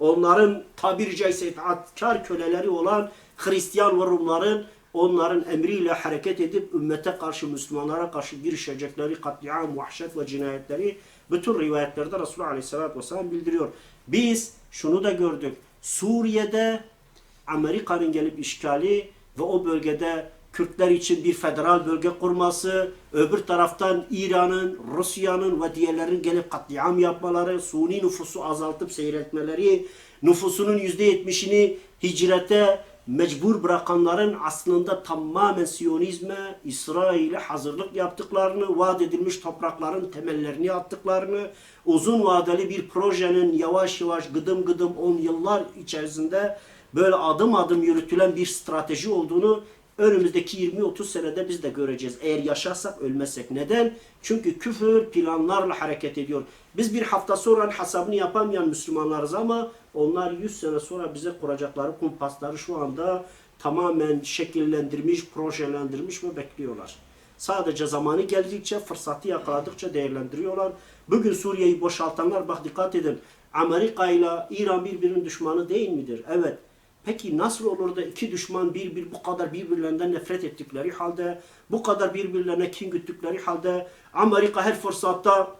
onların tabiri caizse itaatkar köleleri olan Hristiyan ve Rumların onların emriyle hareket edip ümmete karşı, Müslümanlara karşı girişecekleri katliam, vahşet ve cinayetleri bütün rivayetlerde Resulullah Aleyhisselatü Vesselam bildiriyor. Biz şunu da gördük. Suriye'de Amerika'nın gelip işgali ve o bölgede Kürtler için bir federal bölge kurması, öbür taraftan İran'ın, Rusya'nın ve diğerlerin gelip katliam yapmaları, suni nüfusu azaltıp seyretmeleri, nüfusunun yüzde yetmişini hicrete mecbur bırakanların aslında tamamen Siyonizme, İsrail'e hazırlık yaptıklarını, vaat edilmiş toprakların temellerini attıklarını, uzun vadeli bir projenin yavaş yavaş gıdım gıdım on yıllar içerisinde böyle adım adım yürütülen bir strateji olduğunu önümüzdeki 20-30 senede biz de göreceğiz. Eğer yaşarsak ölmezsek. Neden? Çünkü küfür planlarla hareket ediyor. Biz bir hafta sonra hesabını yapamayan Müslümanlarız ama onlar 100 sene sonra bize kuracakları kumpasları şu anda tamamen şekillendirmiş, projelendirmiş ve bekliyorlar. Sadece zamanı geldikçe, fırsatı yakaladıkça değerlendiriyorlar. Bugün Suriye'yi boşaltanlar bak dikkat edin. Amerika ile İran birbirinin düşmanı değil midir? Evet. Peki nasıl olur da iki düşman bir, bir bu kadar birbirlerinden nefret ettikleri halde, bu kadar birbirlerine kin güttükleri halde Amerika her fırsatta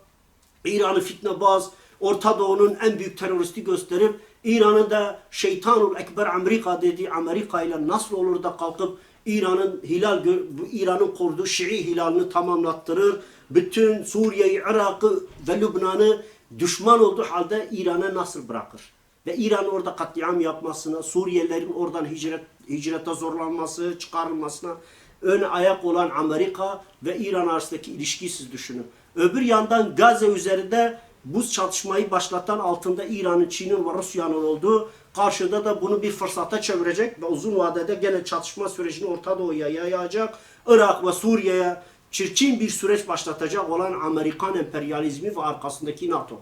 İran'ı fitnebaz, Orta Doğu'nun en büyük teröristi gösterip İran'ın da şeytanul ekber Amerika dediği Amerika ile nasıl olur da kalkıp İran'ın hilal İran'ın kurduğu Şii hilalini tamamlattırır. Bütün Suriye'yi, Irak'ı ve Lübnan'ı düşman olduğu halde İran'a nasıl bırakır? Ve İran orada katliam yapmasına, Suriyelilerin oradan hicret, hicrete zorlanması, çıkarılmasına ön ayak olan Amerika ve İran arasındaki ilişkiyi siz düşünün. Öbür yandan Gazze üzerinde buz çatışmayı başlatan altında İran'ın, Çin'in ve Rusya'nın olduğu karşıda da bunu bir fırsata çevirecek ve uzun vadede gene çatışma sürecini Orta Doğu'ya yayacak. Irak ve Suriye'ye çirkin bir süreç başlatacak olan Amerikan emperyalizmi ve arkasındaki NATO.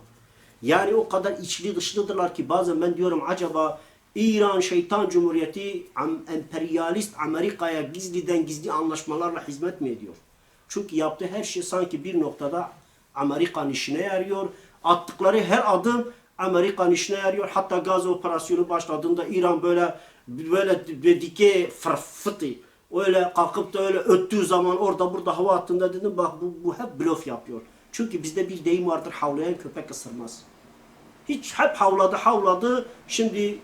Yani o kadar içli dışlıdırlar ki bazen ben diyorum acaba İran Şeytan Cumhuriyeti emperyalist Amerika'ya gizliden gizli anlaşmalarla hizmet mi ediyor? Çünkü yaptığı her şey sanki bir noktada Amerika'nın işine yarıyor. Attıkları her adım Amerika'nın işine yarıyor. Hatta Gazze operasyonu başladığında İran böyle böyle dike fırfıtı öyle kalkıp da öyle öttüğü zaman orada burada hava attığında dedim bak bu, bu hep blöf yapıyor. Çünkü bizde bir deyim vardır havlayan köpek ısırmaz. Hiç hep havladı havladı. Şimdi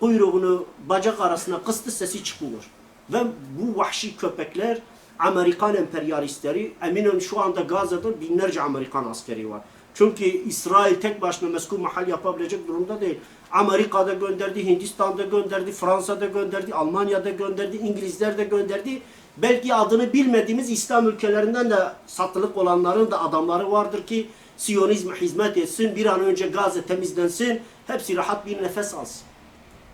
kuyruğunu bacak arasına kıstı sesi çıkmıyor. Ve bu vahşi köpekler Amerikan emperyalistleri eminim şu anda Gazze'de binlerce Amerikan askeri var. Çünkü İsrail tek başına meskul mahal yapabilecek durumda değil. Amerika'da gönderdi, Hindistan'da gönderdi, Fransa'da gönderdi, Almanya'da gönderdi, İngilizler de gönderdi. Belki adını bilmediğimiz İslam ülkelerinden de satılık olanların da adamları vardır ki Siyonizme hizmet etsin, bir an önce Gazze temizlensin, hepsi rahat bir nefes alsın.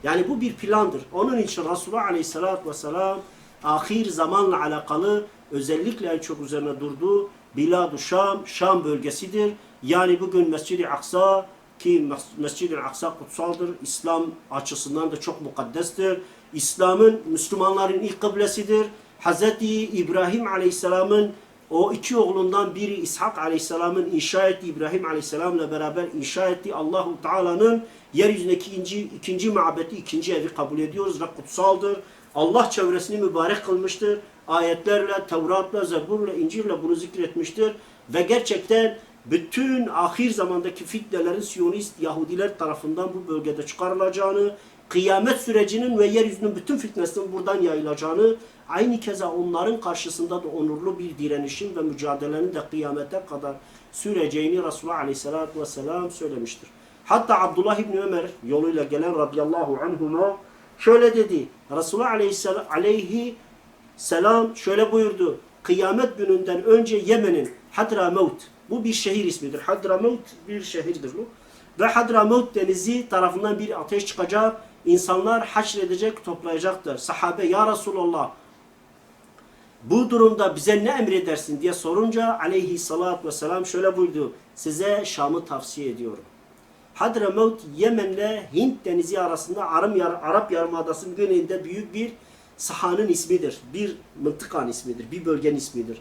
Yani bu bir plandır. Onun için Resulullah Aleyhisselatü Vesselam ahir zamanla alakalı özellikle en çok üzerine durduğu Bilad-ı Şam, Şam bölgesidir. Yani bugün Mescid-i Aksa ki Mes- Mescid-i Aksa kutsaldır. İslam açısından da çok mukaddestir. İslam'ın Müslümanların ilk kıblesidir. Hz. İbrahim Aleyhisselam'ın o iki oğlundan biri İshak Aleyhisselam'ın inşa ettiği İbrahim Aleyhisselam'la beraber inşa ettiği Allahu Teala'nın yeryüzündeki ikinci, ikinci mabeti, ikinci evi kabul ediyoruz ve kutsaldır. Allah çevresini mübarek kılmıştır. Ayetlerle, Tevrat'la, Zebur'la, İncil'le bunu zikretmiştir. Ve gerçekten bütün ahir zamandaki fitnelerin Siyonist Yahudiler tarafından bu bölgede çıkarılacağını, kıyamet sürecinin ve yeryüzünün bütün fitnesinin buradan yayılacağını, aynı keza onların karşısında da onurlu bir direnişin ve mücadelenin de kıyamete kadar süreceğini Resulullah Aleyhisselatü Vesselam söylemiştir. Hatta Abdullah İbni Ömer yoluyla gelen radıyallahu anhuma şöyle dedi. Resulullah aleyhi selam şöyle buyurdu. Kıyamet gününden önce Yemen'in Hadramavt bu bir şehir ismidir. Hadramavt bir şehirdir bu. Ve Hadramavt denizi tarafından bir ateş çıkacak. İnsanlar haşredecek, toplayacaktır. Sahabe ya Resulallah bu durumda bize ne emredersin diye sorunca aleyhissalatü vesselam şöyle buyurdu. Size Şam'ı tavsiye ediyorum. Hadramavt Yemen'le Hint denizi arasında Arap, Yar Arap Yarımadası'nın güneyinde büyük bir sahanın ismidir. Bir mıntıkan ismidir, bir bölgenin ismidir.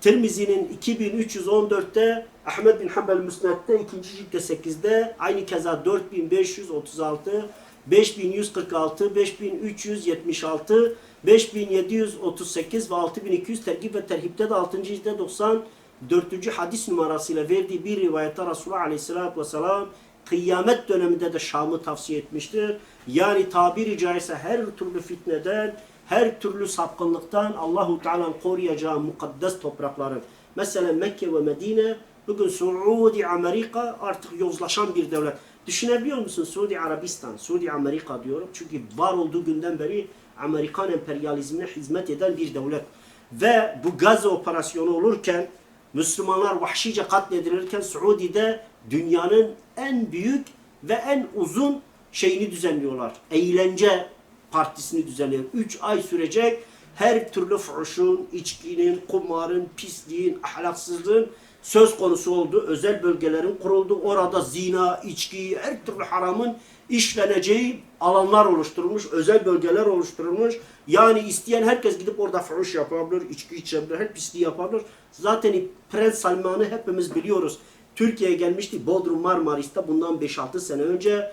Tirmizi'nin 2314'te, Ahmed bin Hanbel Müsned'de, ikinci ciltte 8'de, aynı keza 4536, 5146, 5376, 5738 ve 6200 tergib ve terhipte de 6. ciltte 94. hadis numarasıyla verdiği bir rivayette Resulullah Aleyhisselatü Vesselam kıyamet döneminde de Şam'ı tavsiye etmiştir. Yani tabiri caizse her türlü fitneden, her türlü sapkınlıktan Allahu Teala'nın koruyacağı mukaddes toprakların. Mesela Mekke ve Medine bugün Suudi Amerika artık yozlaşan bir devlet. Düşünebiliyor musun Suudi Arabistan, Suudi Amerika diyorum. Çünkü var olduğu günden beri Amerikan emperyalizmine hizmet eden bir devlet. Ve bu Gazze operasyonu olurken Müslümanlar vahşice katledilirken Suudi'de dünyanın en büyük ve en uzun şeyini düzenliyorlar. Eğlence partisini düzenliyor. 3 ay sürecek her türlü fuhuşun, içkinin, kumarın, pisliğin, ahlaksızlığın söz konusu oldu. Özel bölgelerin kuruldu. Orada zina, içki, her türlü haramın işleneceği alanlar oluşturulmuş. Özel bölgeler oluşturulmuş. Yani isteyen herkes gidip orada fuhuş yapabilir, içki içebilir, her pisliği yapabilir. Zaten Prens Salman'ı hepimiz biliyoruz. Türkiye'ye gelmişti Bodrum Marmaris'te bundan 5-6 sene önce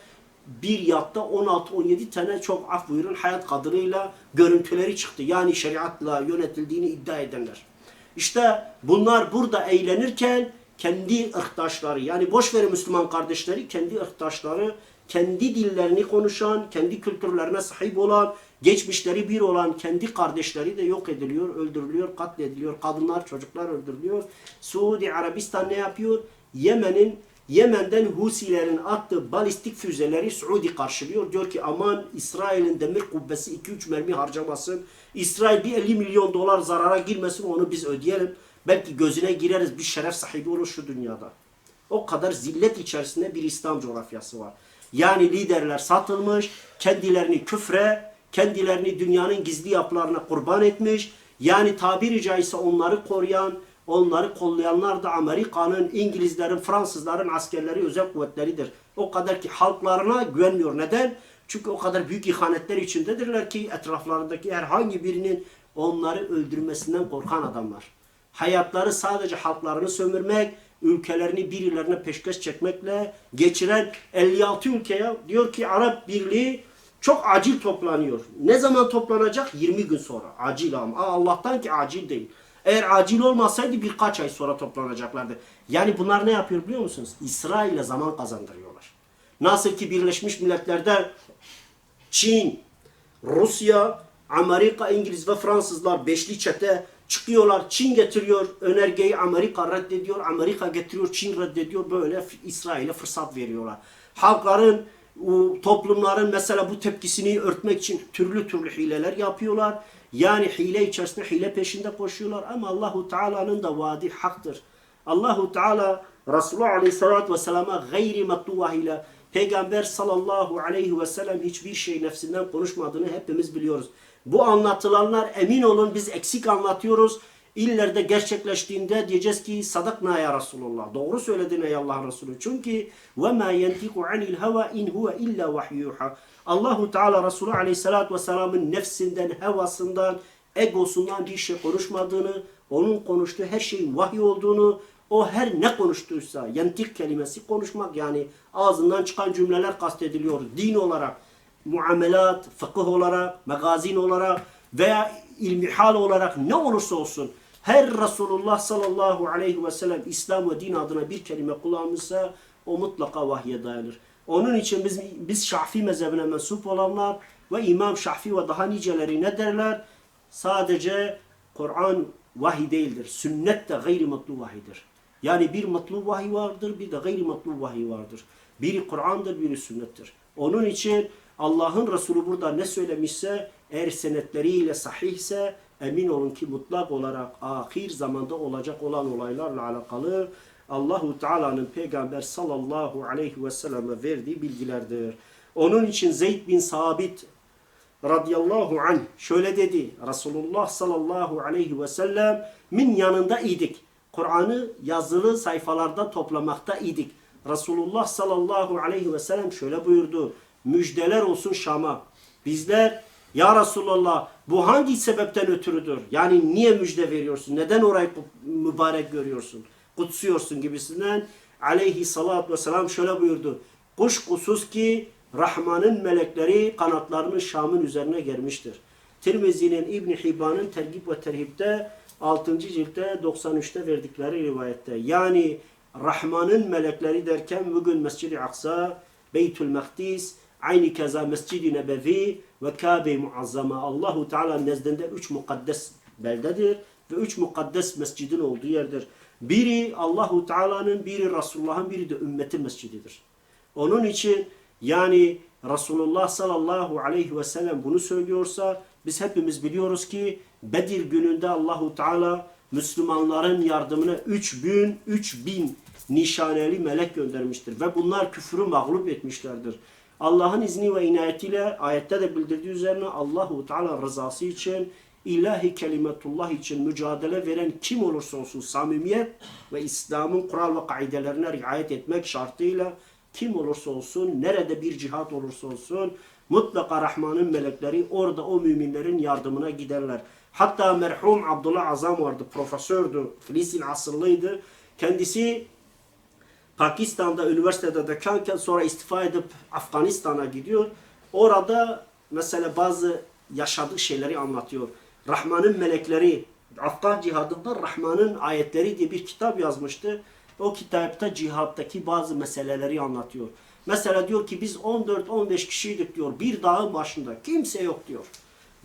bir yatta 16-17 tane çok af buyurun hayat kadınıyla görüntüleri çıktı. Yani şeriatla yönetildiğini iddia edenler. İşte bunlar burada eğlenirken kendi ırktaşları yani boş verin Müslüman kardeşleri kendi ırktaşları kendi dillerini konuşan, kendi kültürlerine sahip olan, geçmişleri bir olan kendi kardeşleri de yok ediliyor, öldürülüyor, katlediliyor. Kadınlar, çocuklar öldürülüyor. Suudi Arabistan ne yapıyor? Yemen'in Yemen'den Husilerin attığı balistik füzeleri Suudi karşılıyor. Diyor ki aman İsrail'in demir kubbesi 2-3 mermi harcamasın. İsrail bir 50 milyon dolar zarara girmesin onu biz ödeyelim. Belki gözüne gireriz bir şeref sahibi olur şu dünyada. O kadar zillet içerisinde bir İslam coğrafyası var. Yani liderler satılmış, kendilerini küfre, kendilerini dünyanın gizli yapılarına kurban etmiş. Yani tabiri caizse onları koruyan, onları kollayanlar da Amerika'nın, İngilizlerin, Fransızların askerleri, özel kuvvetleridir. O kadar ki halklarına güvenmiyor. Neden? Çünkü o kadar büyük ihanetler içindedirler ki etraflarındaki herhangi birinin onları öldürmesinden korkan adamlar. Hayatları sadece halklarını sömürmek, ülkelerini birilerine peşkeş çekmekle geçiren 56 ülkeye diyor ki Arap Birliği çok acil toplanıyor. Ne zaman toplanacak? 20 gün sonra. Acil ama. Allah'tan ki acil değil. Eğer acil olmasaydı birkaç ay sonra toplanacaklardı. Yani bunlar ne yapıyor biliyor musunuz? İsrail'e zaman kazandırıyorlar. Nasıl ki Birleşmiş Milletler'de Çin, Rusya, Amerika, İngiliz ve Fransızlar beşli çete çıkıyorlar. Çin getiriyor önergeyi Amerika reddediyor. Amerika getiriyor Çin reddediyor. Böyle İsrail'e fırsat veriyorlar. Halkların toplumların mesela bu tepkisini örtmek için türlü türlü hileler yapıyorlar. Yani hile içerisinde hile peşinde koşuyorlar ama Allahu Teala'nın da vaadi haktır. Allahu Teala Resulullah Aleyhisselatü Vesselam'a gayri matluva ile Peygamber sallallahu aleyhi ve sellem hiçbir şey nefsinden konuşmadığını hepimiz biliyoruz. Bu anlatılanlar emin olun biz eksik anlatıyoruz. İllerde gerçekleştiğinde diyeceğiz ki sadakna ya Resulullah. Doğru söyledin ey Allah'ın Resulü. Çünkü ve ma yentiku anil heva in huve illa vahyuha. Allahu Teala Resulü Aleyhisselatü Vesselam'ın nefsinden, hevasından, egosundan bir şey konuşmadığını, onun konuştuğu her şeyin vahiy olduğunu, o her ne konuştuysa, yentik kelimesi konuşmak yani ağzından çıkan cümleler kastediliyor. Din olarak, muamelat, fıkıh olarak, magazin olarak veya ilmihal olarak ne olursa olsun her Resulullah sallallahu aleyhi ve sellem İslam ve din adına bir kelime kullanmışsa o mutlaka vahye dayanır. Onun için biz, biz Şafi mezhebine mensup olanlar ve İmam Şafi ve daha niceleri ne derler? Sadece Kur'an vahiy değildir. Sünnet de gayri matlu vahidir. Yani bir matlu vahiy vardır, bir de gayri matlu vahiy vardır. Biri Kur'an'dır, biri sünnettir. Onun için Allah'ın Resulü burada ne söylemişse eğer senetleriyle sahihse emin olun ki mutlak olarak ahir zamanda olacak olan olaylarla alakalı Allahu Teala'nın peygamber sallallahu aleyhi ve selleme verdiği bilgilerdir. Onun için Zeyd bin Sabit radıyallahu anh şöyle dedi. Resulullah sallallahu aleyhi ve sellem min yanında idik. Kur'an'ı yazılı sayfalarda toplamakta idik. Resulullah sallallahu aleyhi ve sellem şöyle buyurdu. Müjdeler olsun Şam'a. Bizler Ya Resulallah bu hangi sebepten ötürüdür? Yani niye müjde veriyorsun? Neden orayı mübarek görüyorsun? Kutsuyorsun gibisinden aleyhi salatu vesselam şöyle buyurdu. Kuşkusuz ki Rahman'ın melekleri kanatlarını Şam'ın üzerine germiştir. Tirmizi'nin İbn Hibban'ın Tergib ve Terhib'de 6. ciltte 93'te verdikleri rivayette. Yani Rahman'ın melekleri derken bugün Mescid-i Aksa, Beytül Mekdis, aynı keza Mescid-i Nebevi ve Kabe-i Muazzama. Allahu Teala nezdinde üç mukaddes beldedir ve üç mukaddes mescidin olduğu yerdir. Biri Allahu Teala'nın, biri Resulullah'ın, biri de ümmetin mescididir. Onun için yani Resulullah sallallahu aleyhi ve sellem bunu söylüyorsa biz hepimiz biliyoruz ki Bedir gününde Allahu Teala Müslümanların yardımına 3000 3000 nişaneli melek göndermiştir ve bunlar küfrü mağlup etmişlerdir. Allah'ın izni ve inayetiyle ayette de bildirdiği üzerine Allahu Teala rızası için ilahi kelimetullah için mücadele veren kim olursa olsun samimiyet ve İslam'ın kural ve kaidelerine riayet etmek şartıyla kim olursa olsun, nerede bir cihat olursa olsun mutlaka Rahman'ın melekleri orada o müminlerin yardımına giderler. Hatta merhum Abdullah Azam vardı, profesördü, Filistin asıllıydı. Kendisi Pakistan'da üniversitede dekanken sonra istifa edip Afganistan'a gidiyor. Orada mesela bazı yaşadığı şeyleri anlatıyor. Rahman'ın melekleri, Afgan cihadında Rahman'ın ayetleri diye bir kitap yazmıştı. O kitapta cihattaki bazı meseleleri anlatıyor. Mesela diyor ki biz 14-15 kişiydik diyor. Bir dağın başında. Kimse yok diyor.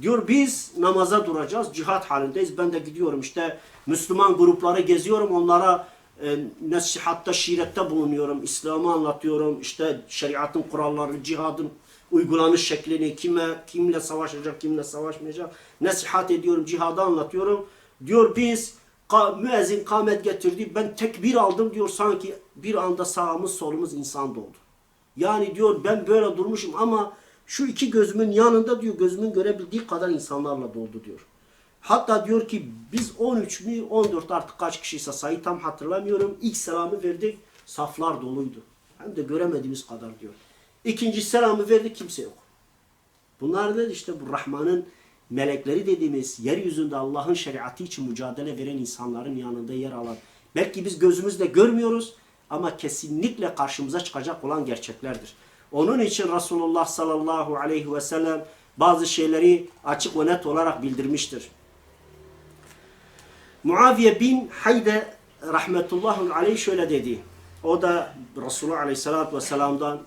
Diyor biz namaza duracağız. Cihat halindeyiz. Ben de gidiyorum işte Müslüman grupları geziyorum. Onlara e, nasihatta, şiirette bulunuyorum. İslam'ı anlatıyorum. İşte şeriatın kurallarını, cihadın uygulanış şeklini, kime, kimle savaşacak, kimle savaşmayacak. Nasihat ediyorum, cihadı anlatıyorum. Diyor biz müezzin kamet getirdi. Ben tekbir aldım diyor sanki bir anda sağımız solumuz insan doldu. Yani diyor ben böyle durmuşum ama şu iki gözümün yanında diyor gözümün görebildiği kadar insanlarla doldu diyor. Hatta diyor ki biz 13 mi 14 artık kaç kişiyse sayı tam hatırlamıyorum. İlk selamı verdik saflar doluydu. Hem de göremediğimiz kadar diyor. İkinci selamı verdik kimse yok. Bunlar da işte bu Rahman'ın melekleri dediğimiz yeryüzünde Allah'ın şeriatı için mücadele veren insanların yanında yer alan. Belki biz gözümüzle görmüyoruz ama kesinlikle karşımıza çıkacak olan gerçeklerdir. Onun için Resulullah sallallahu aleyhi ve sellem bazı şeyleri açık ve net olarak bildirmiştir. Muaviye bin Hayde rahmetullahi aleyh şöyle dedi. O da Resulullah aleyhissalatü vesselam'dan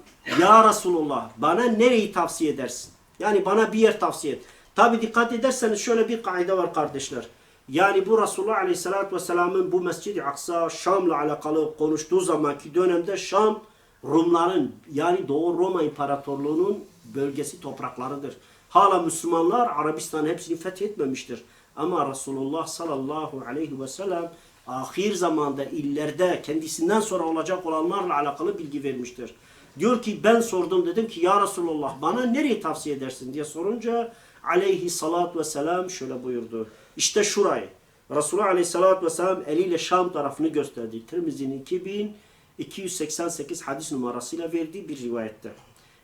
Ya Resulullah bana nereyi tavsiye edersin? Yani bana bir yer tavsiye et. Tabi dikkat ederseniz şöyle bir kaide var kardeşler. Yani bu Resulullah aleyhissalatü vesselamın bu Mescid-i Aksa Şam'la alakalı konuştuğu zamanki dönemde Şam Rumların yani Doğu Roma İmparatorluğu'nun bölgesi topraklarıdır. Hala Müslümanlar Arabistan'ın hepsini fethetmemiştir. Ama Resulullah sallallahu aleyhi ve sellem ahir zamanda illerde kendisinden sonra olacak olanlarla alakalı bilgi vermiştir. Diyor ki ben sordum dedim ki ya Resulullah bana nereyi tavsiye edersin diye sorunca aleyhi salatu vesselam şöyle buyurdu. İşte şurayı. Resulullah aleyhissalatü vesselam eliyle Şam tarafını gösterdi. Tirmizi'nin 2288 hadis numarasıyla verdiği bir rivayette.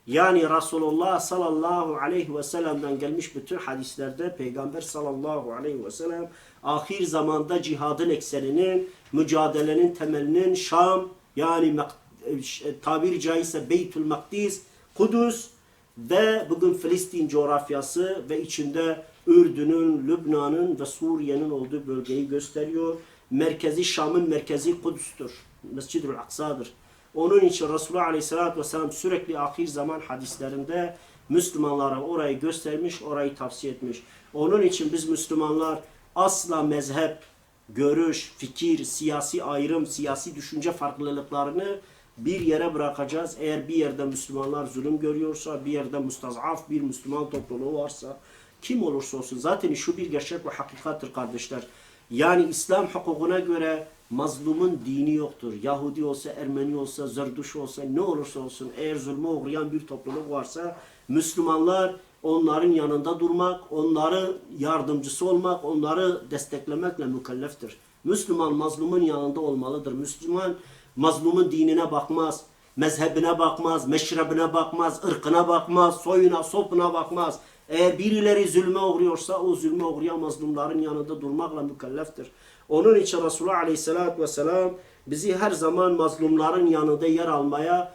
Yani Resulullah sallallahu aleyhi ve sellem'den gelmiş bütün hadislerde Peygamber sallallahu aleyhi ve sellem ahir zamanda cihadın ekseninin, mücadelenin temelinin Şam yani tabiri caizse Beytül Makdis, Kudüs ve bugün Filistin coğrafyası ve içinde Ürdün'ün, Lübnan'ın ve Suriye'nin olduğu bölgeyi gösteriyor. Merkezi Şam'ın merkezi Kudüs'tür. Mescid-ül Aksa'dır. Onun için Resulullah Aleyhisselatü Vesselam sürekli ahir zaman hadislerinde Müslümanlara orayı göstermiş, orayı tavsiye etmiş. Onun için biz Müslümanlar asla mezhep, görüş, fikir, siyasi ayrım, siyasi düşünce farklılıklarını bir yere bırakacağız. Eğer bir yerde Müslümanlar zulüm görüyorsa, bir yerde mustazaf bir Müslüman topluluğu varsa, kim olursa olsun zaten şu bir gerçek ve hakikattir kardeşler. Yani İslam hukukuna göre mazlumun dini yoktur. Yahudi olsa, Ermeni olsa, Zerduş olsa ne olursa olsun eğer zulme uğrayan bir topluluk varsa Müslümanlar onların yanında durmak, onları yardımcısı olmak, onları desteklemekle mükelleftir. Müslüman mazlumun yanında olmalıdır. Müslüman mazlumun dinine bakmaz, mezhebine bakmaz, meşrebine bakmaz, ırkına bakmaz, soyuna, sopuna bakmaz. Eğer birileri zulme uğruyorsa o zulme uğrayan mazlumların yanında durmakla mükelleftir. Onun için Resulullah Aleyhisselatü Vesselam bizi her zaman mazlumların yanında yer almaya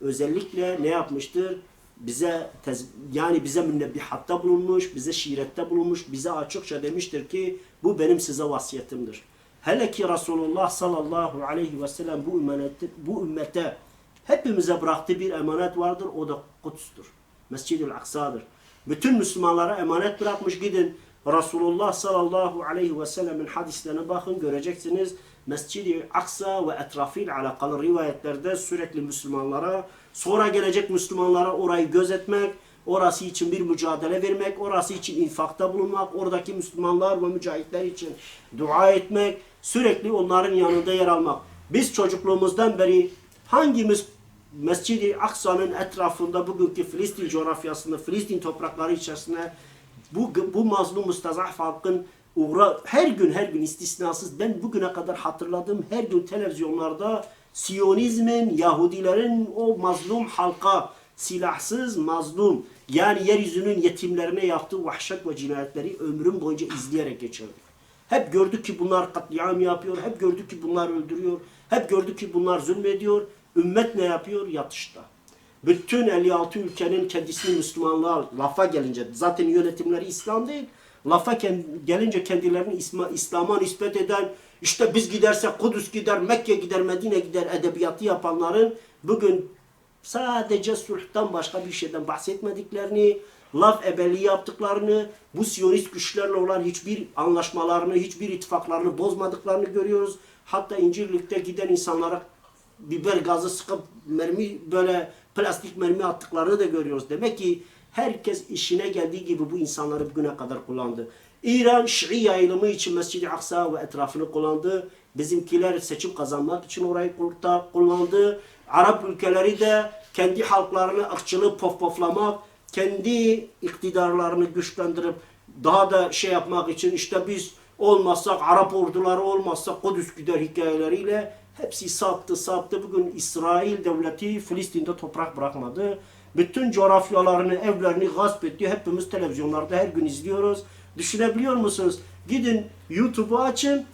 özellikle ne yapmıştır? Bize yani bize münnebbihatta bulunmuş, bize şiirette bulunmuş, bize açıkça demiştir ki bu benim size vasiyetimdir. Hele ki Resulullah sallallahu aleyhi ve sellem bu ümmete, bu ümmete hepimize bıraktığı bir emanet vardır. O da Kudüs'tür. Mescid-i Aksa'dır. Bütün Müslümanlara emanet bırakmış gidin. Resulullah sallallahu aleyhi ve sellemin hadislerine bakın göreceksiniz. Mescid-i Aksa ve etrafıyla alakalı rivayetlerde sürekli Müslümanlara, sonra gelecek Müslümanlara orayı gözetmek, orası için bir mücadele vermek, orası için infakta bulunmak, oradaki Müslümanlar ve mücahitler için dua etmek, sürekli onların yanında yer almak. Biz çocukluğumuzdan beri hangimiz Mescid-i Aksa'nın etrafında bugünkü Filistin coğrafyasında, Filistin toprakları içerisinde bu, bu mazlum müstazaf halkın uğra her gün her gün istisnasız ben bugüne kadar hatırladığım her gün televizyonlarda Siyonizmin, Yahudilerin o mazlum halka silahsız mazlum yani yeryüzünün yetimlerine yaptığı vahşet ve cinayetleri ömrüm boyunca izleyerek geçirdik. Hep gördük ki bunlar katliam yapıyor, hep gördük ki bunlar öldürüyor, hep gördük ki bunlar zulmediyor. Ümmet ne yapıyor? Yatışta. Bütün 56 ülkenin kendisini Müslümanlığa lafa gelince zaten yönetimleri İslam değil. Lafa gelince kendilerini İslam'a nispet eden işte biz gidersek Kudüs gider, Mekke gider, Medine gider edebiyatı yapanların bugün sadece sulhtan başka bir şeyden bahsetmediklerini, laf ebeli yaptıklarını, bu siyonist güçlerle olan hiçbir anlaşmalarını, hiçbir ittifaklarını bozmadıklarını görüyoruz. Hatta İncirlik'te giden insanlara biber gazı sıkıp mermi böyle plastik mermi attıklarını da görüyoruz. Demek ki herkes işine geldiği gibi bu insanları bugüne kadar kullandı. İran Şii yayılımı için Mescid-i Aksa ve etrafını kullandı. Bizimkiler seçim kazanmak için orayı kullandı. Arap ülkeleri de kendi halklarını ırkçılığı pofpoflamak, kendi iktidarlarını güçlendirip daha da şey yapmak için işte biz olmazsak Arap orduları olmazsa Kudüs gider hikayeleriyle hepsi saptı saptı. Bugün İsrail devleti Filistin'de toprak bırakmadı. Bütün coğrafyalarını, evlerini gasp etti. Hepimiz televizyonlarda her gün izliyoruz. Düşünebiliyor musunuz? Gidin YouTube'u açın.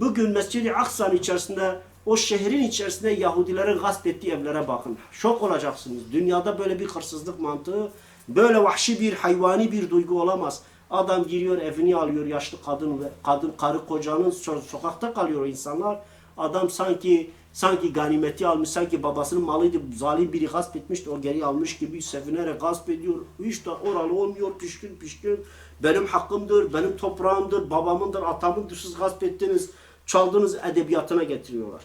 Bugün Mescid-i Aksa'nın içerisinde o şehrin içerisinde Yahudilerin gasp ettiği evlere bakın. Şok olacaksınız. Dünyada böyle bir hırsızlık mantığı, böyle vahşi bir hayvani bir duygu olamaz. Adam giriyor evini alıyor yaşlı kadın ve kadın karı kocanın so- sokakta kalıyor insanlar. Adam sanki sanki ganimeti almış, sanki babasının malıydı, zalim biri gasp etmişti, o geri almış gibi sevinerek gasp ediyor. İşte oralı olmuyor, pişkin pişkin. Benim hakkımdır, benim toprağımdır, babamındır, atamındır, siz gasp ettiniz, çaldınız edebiyatına getiriyorlar.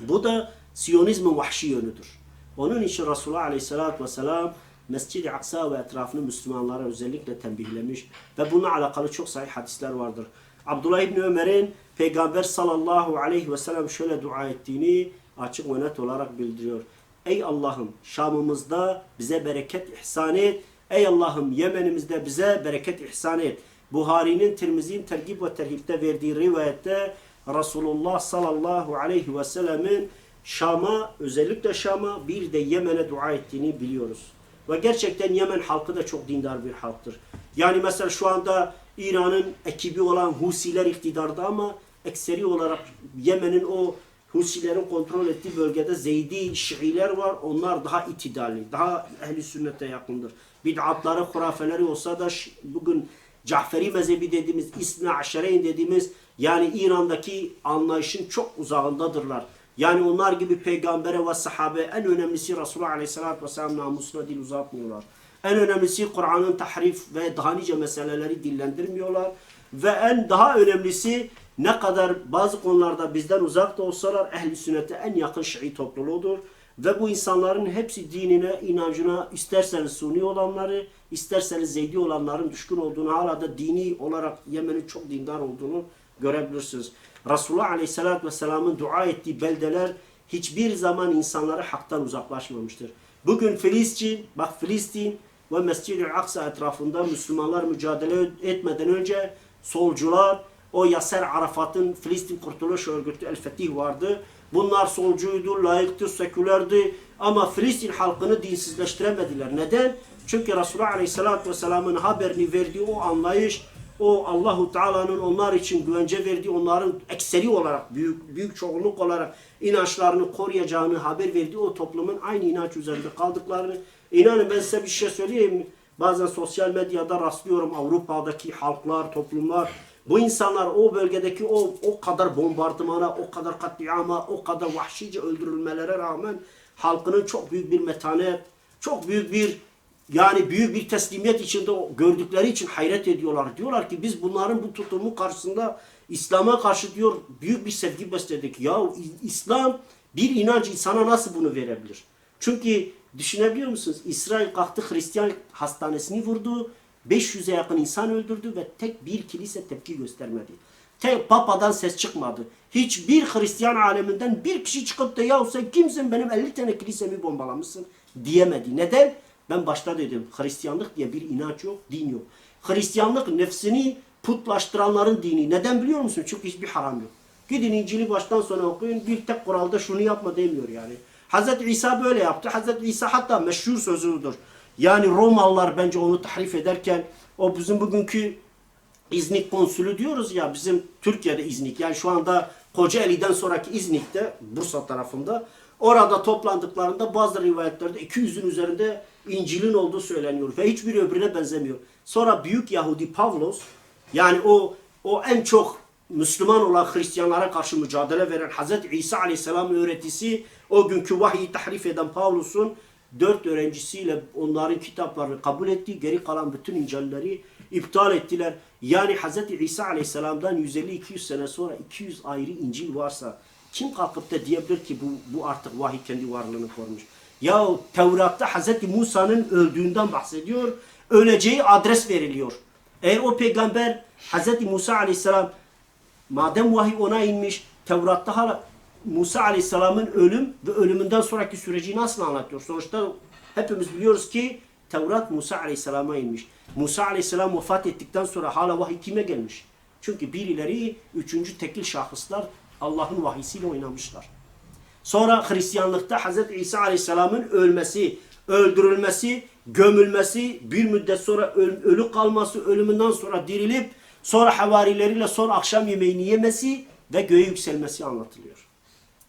Bu da Siyonizmin vahşi yönüdür. Onun için Resulullah Aleyhisselatü Vesselam Mescid-i Aksa ve etrafını Müslümanlara özellikle tembihlemiş ve bununla alakalı çok sahih hadisler vardır. Abdullah İbni Ömer'in Peygamber sallallahu aleyhi ve sellem şöyle dua ettiğini açık ve net olarak bildiriyor. Ey Allah'ım Şam'ımızda bize bereket ihsan et. Ey Allah'ım Yemen'imizde bize bereket ihsan et. Buhari'nin Tirmizi'nin tergib ve terhipte verdiği rivayette Resulullah sallallahu aleyhi ve sellemin Şam'a özellikle Şam'a bir de Yemen'e dua ettiğini biliyoruz. Ve gerçekten Yemen halkı da çok dindar bir halktır. Yani mesela şu anda İran'ın ekibi olan Husiler iktidarda ama ekseri olarak Yemen'in o Husilerin kontrol ettiği bölgede Zeydi Şiiler var. Onlar daha itidalli, daha ehli sünnete yakındır. Bid'atları, hurafeleri olsa da bugün Caferi mezhebi dediğimiz, İsna Aşereyn dediğimiz yani İran'daki anlayışın çok uzağındadırlar. Yani onlar gibi peygambere ve sahabe en önemlisi Resulullah Aleyhisselatü Vesselam namusuna dil uzatmıyorlar. En önemlisi Kur'an'ın tahrif ve daha nice meseleleri dillendirmiyorlar. Ve en daha önemlisi ne kadar bazı konularda bizden uzak da olsalar ehli sünnete en yakın Şii topluluğudur. Ve bu insanların hepsi dinine, inancına isterseniz Suni olanları, isterseniz Zeydi olanların düşkün olduğunu, hala da dini olarak Yemen'in çok dindar olduğunu görebilirsiniz. Resulullah Aleyhisselatü Vesselam'ın dua ettiği beldeler hiçbir zaman insanları haktan uzaklaşmamıştır. Bugün Filistin, bak Filistin ve Mescid-i Aksa etrafında Müslümanlar mücadele etmeden önce solcular, o Yasser Arafat'ın Filistin Kurtuluş Örgütü El Fetih vardı Bunlar solcuydu, layıktı, sekülerdi. Ama Filistin halkını dinsizleştiremediler. Neden? Çünkü Resulullah Aleyhisselatü Vesselam'ın haberini verdiği o anlayış, o Allahu Teala'nın onlar için güvence verdiği, onların ekseri olarak, büyük büyük çoğunluk olarak inançlarını koruyacağını haber verdiği o toplumun aynı inanç üzerinde kaldıklarını inanın ben size bir şey söyleyeyim? Bazen sosyal medyada rastlıyorum Avrupa'daki halklar, toplumlar. Bu insanlar o bölgedeki o o kadar bombardımana, o kadar katliama, o kadar vahşice öldürülmelere rağmen halkının çok büyük bir metanet, çok büyük bir yani büyük bir teslimiyet içinde gördükleri için hayret ediyorlar. Diyorlar ki biz bunların bu tutumu karşısında İslam'a karşı diyor büyük bir sevgi besledik. Ya İslam bir inanç insana nasıl bunu verebilir? Çünkü düşünebiliyor musunuz? İsrail kalktı Hristiyan hastanesini vurdu. 500'e yakın insan öldürdü ve tek bir kilise tepki göstermedi. Tek papadan ses çıkmadı. Hiçbir Hristiyan aleminden bir kişi çıkıp da ya sen kimsin benim 50 tane kilisemi bombalamışsın diyemedi. Neden? Ben başta dedim Hristiyanlık diye bir inanç yok, din yok. Hristiyanlık nefsini putlaştıranların dini. Neden biliyor musun? Çünkü hiçbir haram yok. Gidin İncil'i baştan sona okuyun. Bir tek kuralda şunu yapma demiyor yani. Hazreti İsa böyle yaptı. Hazreti İsa hatta meşhur sözüdür. Yani Romalılar bence onu tahrif ederken o bizim bugünkü İznik konsülü diyoruz ya bizim Türkiye'de İznik yani şu anda Kocaeli'den sonraki İznik'te Bursa tarafında orada toplandıklarında bazı rivayetlerde 200'ün üzerinde İncil'in olduğu söyleniyor ve hiçbir öbürüne benzemiyor. Sonra büyük Yahudi Pavlos yani o o en çok Müslüman olan Hristiyanlara karşı mücadele veren Hazreti İsa Aleyhisselam'ın öğretisi o günkü vahiyi tahrif eden Pavlus'un dört öğrencisiyle onların kitaplarını kabul etti. Geri kalan bütün İncil'leri iptal ettiler. Yani Hz. İsa Aleyhisselam'dan 150-200 sene sonra 200 ayrı İncil varsa kim kalkıp da diyebilir ki bu, bu artık vahiy kendi varlığını korumuş. Ya Tevrat'ta Hz. Musa'nın öldüğünden bahsediyor. Öleceği adres veriliyor. Eğer o peygamber Hz. Musa Aleyhisselam madem vahiy ona inmiş Tevrat'ta hala Musa Aleyhisselam'ın ölüm ve ölümünden sonraki süreci nasıl anlatıyor? Sonuçta hepimiz biliyoruz ki Tevrat Musa Aleyhisselam'a inmiş. Musa Aleyhisselam vefat ettikten sonra hala vahiy kime gelmiş? Çünkü birileri üçüncü tekil şahıslar Allah'ın vahisiyle oynamışlar. Sonra Hristiyanlıkta Hz. İsa Aleyhisselam'ın ölmesi, öldürülmesi, gömülmesi, bir müddet sonra öl- ölü kalması, ölümünden sonra dirilip sonra havarileriyle son akşam yemeğini yemesi ve göğe yükselmesi anlatılıyor.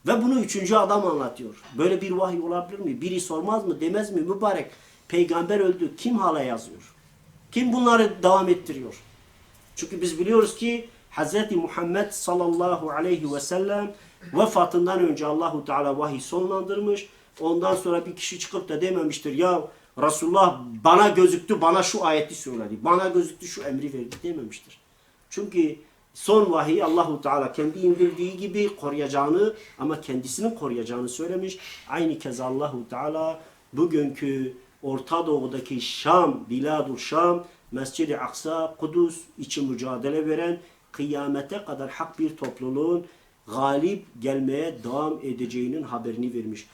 Ve bunu üçüncü adam anlatıyor. Böyle bir vahiy olabilir mi? Biri sormaz mı, demez mi? Mübarek peygamber öldü. Kim hala yazıyor? Kim bunları devam ettiriyor? Çünkü biz biliyoruz ki Hz. Muhammed sallallahu aleyhi ve sellem vefatından önce Allahu Teala vahiy sonlandırmış. Ondan sonra bir kişi çıkıp da dememiştir ya Resulullah bana gözüktü, bana şu ayeti söyledi. Bana gözüktü, şu emri verdi dememiştir. Çünkü son vahiy Allahu Teala kendi indirdiği gibi koruyacağını ama kendisinin koruyacağını söylemiş. Aynı kez Allahu Teala bugünkü Orta Doğu'daki Şam, Biladul Şam, Mescid-i Aksa, Kudüs için mücadele veren kıyamete kadar hak bir topluluğun galip gelmeye devam edeceğinin haberini vermiş.